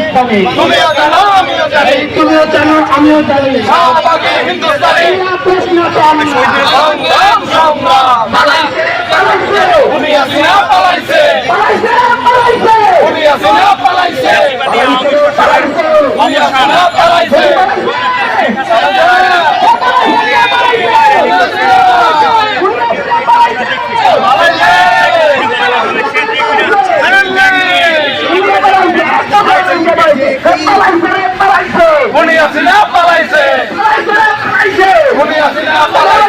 ইসলামী তুমিও জানো আমিও জানি জিন্দাবাদ